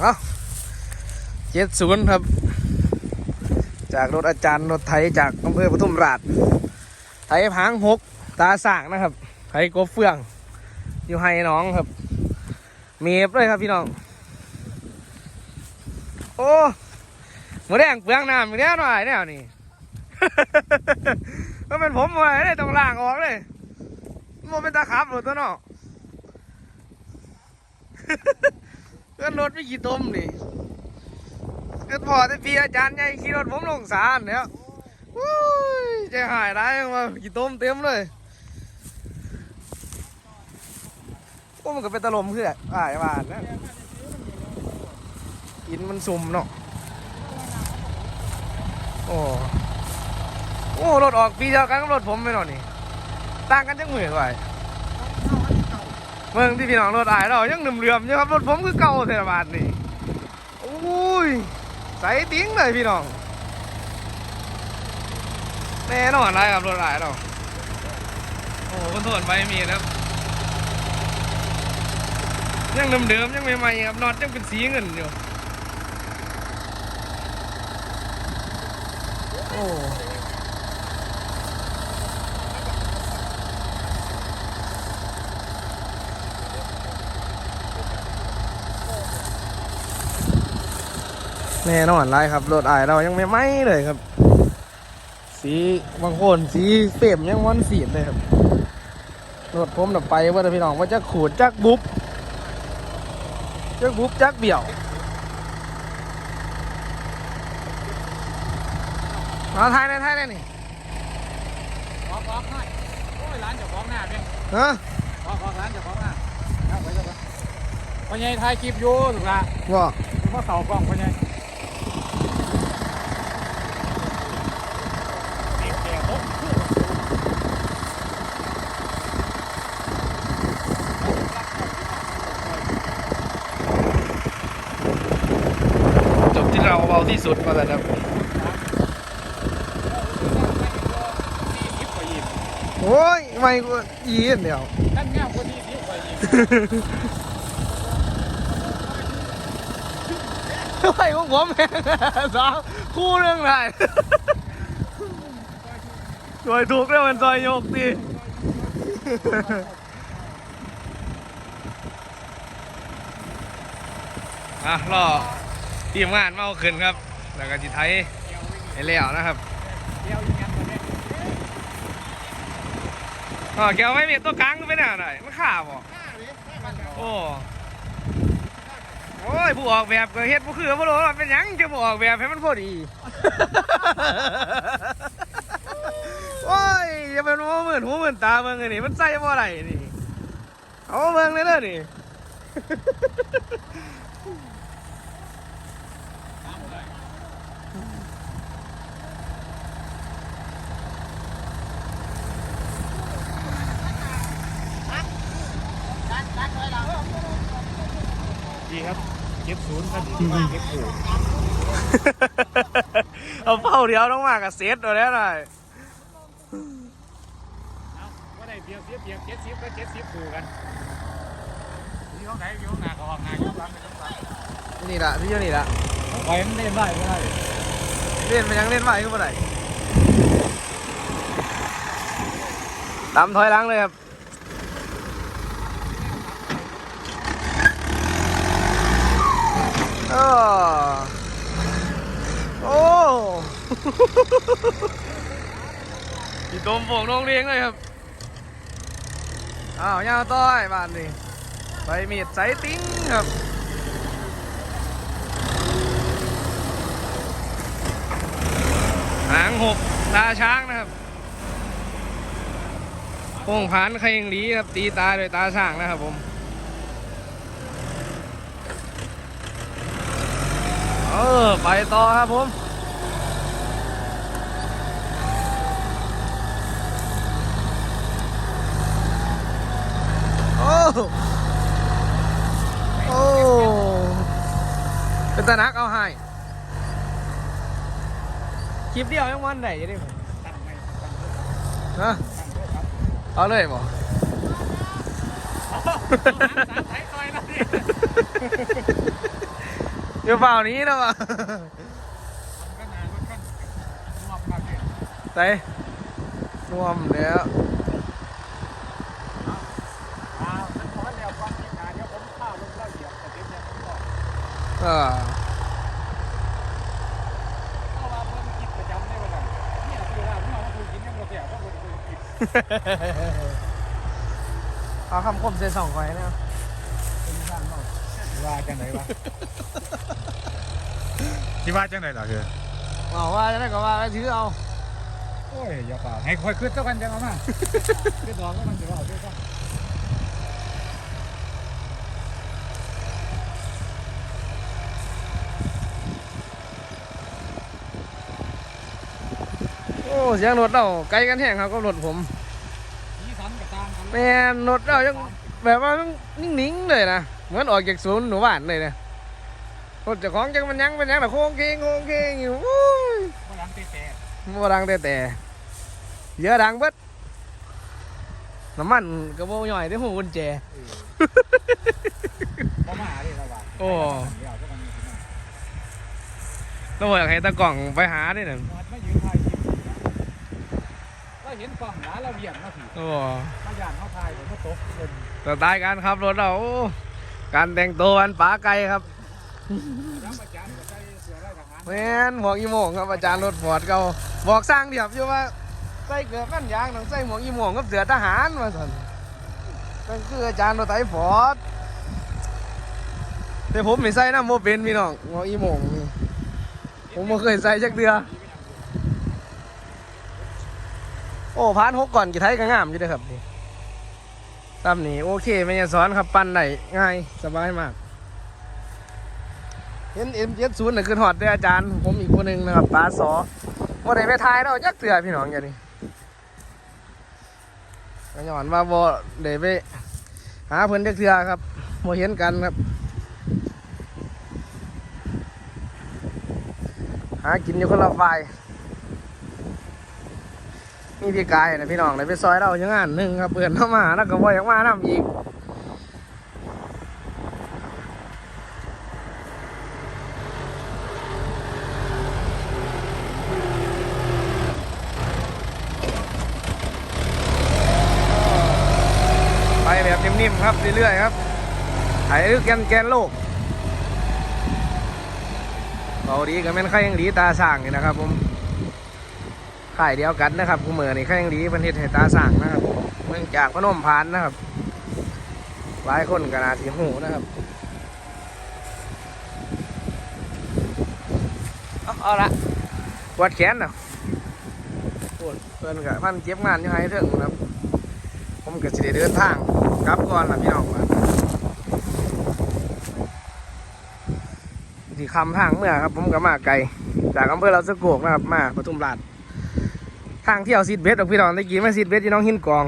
เอาเจ็ดศูนย์ครับ จากรถอาจารย์รถไถจากอำเภอปทุมราชไถพางหกตาสางนะครับไถกบเฟือง อยู่ให้น้องครับ เมฟเลยครับพี่น้อง โอ้หมูแดงเปลืองน้ำอีกแล้วหน่อยเนี่ยนี่มันเป็นผมไว้เลยต้องล่างออกเลยมันเป็นตาขับหรถตัวเนาะ เพื่อนรถไม่กี่ต้มนี่ก็พอแต่พี่อาจารย์ใหญ่ขี่รถผมลงสารเนี่ยวู้ยใจหายได้มากี่ต้มเต็มเลยโอ้มันก็เป็นตะลมคืออ่ายบานนะกินมันสุ่มเนาะโอ้โอ้รถออกปีเดียวกันกับรถผมไปหน่อยนี่ต่างกันจังหมื่นกว่า เมืองที่พี่น้องรถอายเรายังหนึ่มเรือมอยู่ครับรถผมคือเก่าเทศบาลนี่โอ้ยใส่ติ้งเลยพี่น้องแน่นอนไรครับรถอายเราโอ้คนโทษไปมีครับยังเดิมๆยังใหม่ๆครับน็อตยังเป็นสีเงินอยู่โอ้ แน่นอนไรครับรถอายเรายังไม่ไหม้เลยครับ สีบางคนสีเฟรมยังวันสีดเลยครับรถผมน่ะไปว่าแต่พี่น้องว่าจะขูดจักบุ๊บจักบุ๊บจักเบี่ยวมาไทยเลยไทยเลยนี่ขอขอให้โอ้ยร้านเจ้าของหน้าเพียงฮะขอขอร้านเจ้าของหน้าเอาไปเจ้าของพ่อใหญ่ถ่ายคลิปอยู่ถูกละว่าถึงว่าเสากล้องพ่อใหญ่เด็กแก่โอ้ จบที่เราเบาที่ สุดมาแล้วครับสี่สิบกว่ายิบโอ้ยไม่กูยีนเดียวนั่นเงี้ยคนที่สิบกว่ายิบไอ้ของผมเองสาวคู่เรื่องไหนซอยถูกแล้วมันซอยโยกดิอะรอทีมงานมาเอาขึ้นครับ แล้วก็จิไทยให้แล้วนะครับเดี๋ยวยังไงเนี่ยอ๋อแกวไม่มีตัวกลางก็ไม่ได้อะไรมันขาบ่โอ้โอ้ยผู้ออกแบบก็เฮ็ดผู้คือผู้รู้ว่าเป็นหยังจะผู้ออกแบบให้มันพอดี โอ้ยอย่าเป็นว่าเหมือนหูเหมือนตาเมืองไงนี่มันใส่บ่อะไรนี่ เอาเมืองเลยเด้อนี่ ดีครับเก็บศูนย์ครับเก็บศูนย์เอาเป้าเดียวต้องมากับเซตตัวแล้วหน่อยเอาว่าได้เบียร์เสียเบียร์เจ็ดสิบก็เจ็ดสิบคู่กันที่เขาไหนอยู่ข้างหน้าก็ออกหน้าอยู่ข้างหลังก็ข้างหลังนี่ละที่อยู่นี่ละไปมันเล่นได้ไม่ได้เล่นมันยังเล่นไหวก็บ่ได้ตามถอยหลังเลยครับ โอ้โอ้พี่ตมโป่งลงเรียงเลยครับ อ้าวยาวต้อยบ้านนี่ใบมีดใสติ้งครับหางหกตาช้างนะครับโป่งผานใครยังหลีครับตีตาโดวยตาช้างนะครับผม เออ ไปต่อครับผมโอ้โอ้เป็นตานักเอาให้คลิปเดียวยังวันไหนจะได้ผมฮะเอาเลยบ่สามสายซอยแล้วดิ อยู่เปล่านี้แล้วอะมันก็นานมันก็รอบมากเลยไปรวมแล้วอ่ามันขอแล้วความคิดหาเดี๋ยวผมข้าวลงเล่าเหยียบแต่เดี๋ยวเนี่ยผมบอกเออเอาว่าเพิ่นคิดประจำได้ว่ากันเนี่ยคือว่าเมื่อว่าคุณกินยังบ่แก่เพราะบ่ได้เคยกินเอาคำคมใส่สองก่อยนะเป็นบ้านเนาะว่าจังไหนวะ ที่ว่าจังไหนล่ะคือบอกว่าจะได้ก็ว่าก็ถือเอาโอ้ยอย่าป่าให้คอยขึ้นเท่ากันจังเอามาขึ้นดอกก็มันจะว่าเอาด้วยกันโอ้เสียงรถเราไกลกันแห้งครับก็รถผมสีสันกับตามกันแม่นรถเรายังแบบว่ามันนิ่งๆเลยนะเหมือนออกจากศูนย์หนูบ้านเลยนะ รถเจ้าของจังมันยังมันยังแต่โค้งเคงโค้งเคงอยู่อู้ยเมื่อหลังตีแต่บ่ดังแต่แต่เยอะดังเบิดน้ำมันกระโบย่อยได้หูกุญแจบ่มาดิละว่าโอ้เดี๋ยวก็มันมีสิมาต้องอยากให้ตะกล่องไปหาด้วยน่ะวัดมายืนถ่ายคลิปเห็นกล้องหนาเราเบี่ยงมาผีโอ้มาย่านเขาถ่ายผมมาตกเงินสไตล์การขับรถเราการแต่งตัวอันป๋าไกลครับ แมนหมวกอีโมงครับอาจารย์รถฟอร์ดเก่าบอกสร้างเดียบอยู่ว่าใส่เกือบกันยางต้องใส่หมวกอีโมงกับเสือทหารมาสันนั่นคืออาจารย์รถไถฟอร์ดแต่ผมไม่ใส่น้ำโมเป็นพี่น้องหมวกอีโมงผมไม่เคยใส่จักเดือโอ้พานหกก่อนกี่ไทยก็งามอยู่เด้อครับนี่ตามนี้โอเคไม่ยสอนครับปั้นได้ง่ายสบายมาก เห็นเอ็มเจ็ดศูนย์น่ะคือหอดด้ออาจารย์ ผมอีกคนหนึ่งนะครับปลาสอว่าได้ไปทายเราจักเถื่อพี่น้องอย่างนี้ก็ย้อนว่าบ่ได้ไปหาเพิ่อนจักเถื่อครับบ่เห็นกันครับ หากินอยู่คนละฝ่ายมีพี่กายนะพี่น้องเลยไปซอยเราอย่างงานหนึ่งครับเปื่อนเข้ามาแล้วก็บ่อยากมานํอีก ไปแบบ นิ่มครับเรื่อยๆครับไถ่แกนแกนโลกเบาดีกับแม่นไข่ยังดีตาสร้างนี่นะครับผมข่ายเดียวกันนะครับกูเหมือนี่ไข่ยังดีประเทศให้ตาสร้างนะครับเมื่องจากพนมพานนะครับ หลายคนก็นาสีหูนะครับเอาละวัดแขนเนาะเพื่อนกับพันเก็บงานยู่ให้เถิงนะครับ ผมก็สิได้เดินทางกลับก่อนล่ะพี่น้องว่าที่คำทางเมื่อครับ ผมก็มาไกล จากอำเภอเราสะโกกนะครับมาปทุมราชทางเที่ยวซีดเบสของพี่น้องตะกี้มาซีดเบสที่น้องหินกอง